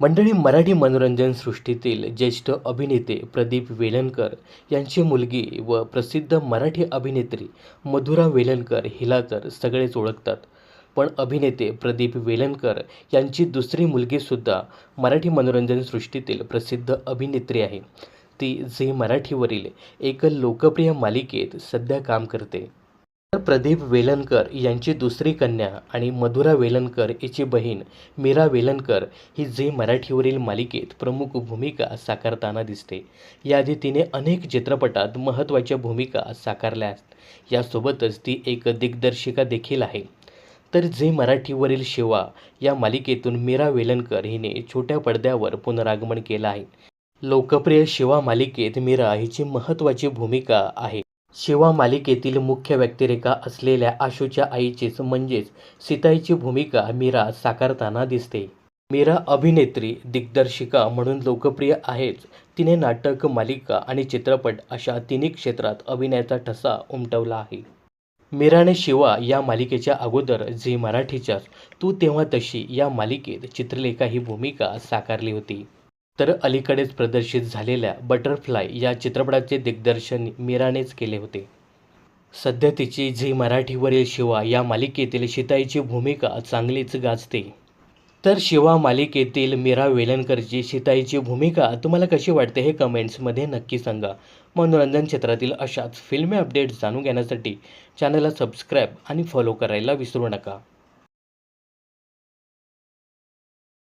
मंडळी मराठी मनोरंजन सृष्टीतील ज्येष्ठ अभिनेते प्रदीप वेलणकर यांची मुलगी व प्रसिद्ध मराठी अभिनेत्री मधुरा वेलणकर हिला तर सगळेच ओळखतात. पण अभिनेते प्रदीप वेलणकर यांची दुसरी मुलगीसुद्धा मराठी मनोरंजन सृष्टीतील प्रसिद्ध अभिनेत्री आहे. ती झी मराठीवरील एक लोकप्रिय मालिकेत सध्या काम करते. प्रदीप वेलणकर यांची दुसरी कन्या आणि मधुरा वेलणकर हिची बहीण मीरा वेलणकर ही झी मराठीवरील मालिकेत प्रमुख भूमिका साकारताना दिसते. याआधी तिने अनेक चित्रपटात महत्त्वाच्या भूमिका साकारल्या आहेत यासोबतच ती एक दिग्दर्शिका देखील आहे. तर झी मराठीवरील शिवा या मालिकेतून मीरा वेलणकर हिने छोट्या पडद्यावर पुनरागमन केलं आहे. लोकप्रिय शिवा मालिकेत मीरा हिची महत्त्वाची भूमिका आहे. शिवा मालिकेतील मुख्य व्यक्तिरेखा असलेल्या आशूच्या आईचीच म्हणजेच सीताईची भूमिका मीरा साकारताना दिसते. मीरा अभिनेत्री दिग्दर्शिका म्हणून लोकप्रिय आहेच. तिने नाटक मालिका आणि चित्रपट अशा तिन्ही क्षेत्रात अभिनयाचा ठसा उमटवला आहे. मीराने शिवा या मालिकेच्या अगोदर झी मराठीच्याच तू तेव्हा तशी या मालिकेत चित्रलेखा ही भूमिका साकारली होती. तर अलीकडेच प्रदर्शित झालेल्या बटरफ्लाय या चित्रपटाचे दिग्दर्शन मीरानेच केले होते. सध्या तिची झी मराठीवरील शिवा या मालिकेतील शिताईची भूमिका चांगलीच गाजते. तर शिवा मालिकेतील मीरा वेलणकरची शिताईची भूमिका तुम्हाला कशी वाटते हे कमेंट्समध्ये नक्की सांगा. मनोरंजन क्षेत्रातील अशाच फिल्मी अपडेट्स जाणून घेण्यासाठी चॅनलला सबस्क्राईब आणि फॉलो करायला विसरू नका.